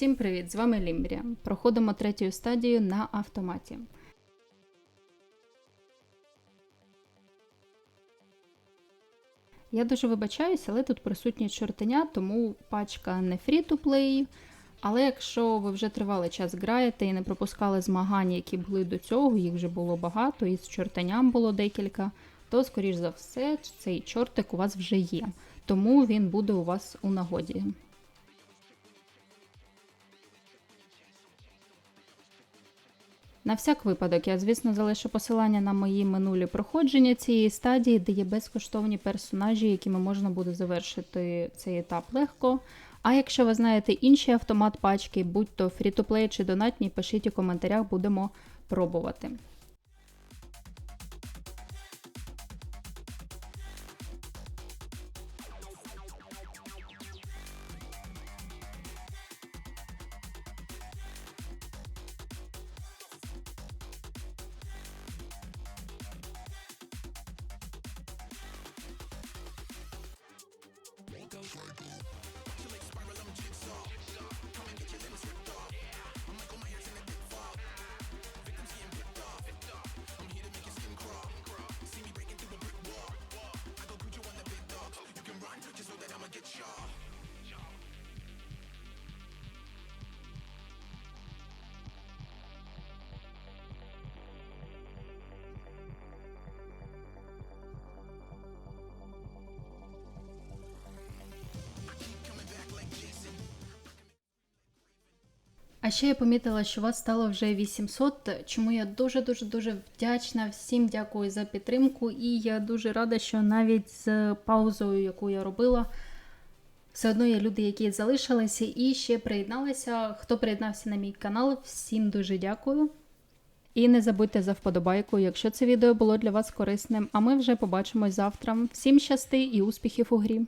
Всім привіт! З вами Лімбрія. Проходимо третю стадію на автоматі. Я дуже вибачаюсь, але тут присутні чортеня, тому пачка не free-to-play. Але якщо ви вже тривалий час граєте і не пропускали змагання, які були до цього, їх вже було багато, і з чортеням було декілька, то, скоріш за все, цей чортик у вас вже є. Тому він буде у вас у нагоді. На всяк випадок, я, звісно, залишу посилання на мої минулі проходження цієї стадії, де є безкоштовні персонажі, якими можна буде завершити цей етап легко. А якщо ви знаєте інші автомат пачки, будь то фрі-то-плей чи донатні, пишіть у коментарях, будемо пробувати. А ще я помітила, що вас стало вже 800, чому я дуже-дуже дуже вдячна. Всім дякую за підтримку. І я дуже рада, що навіть з паузою, яку я робила, все одно є люди, які залишилися і ще приєдналися. Хто приєднався на мій канал, всім дуже дякую. І не забудьте за вподобайку, якщо це відео було для вас корисним. А ми вже побачимось завтра. Всім щасти і успіхів у грі!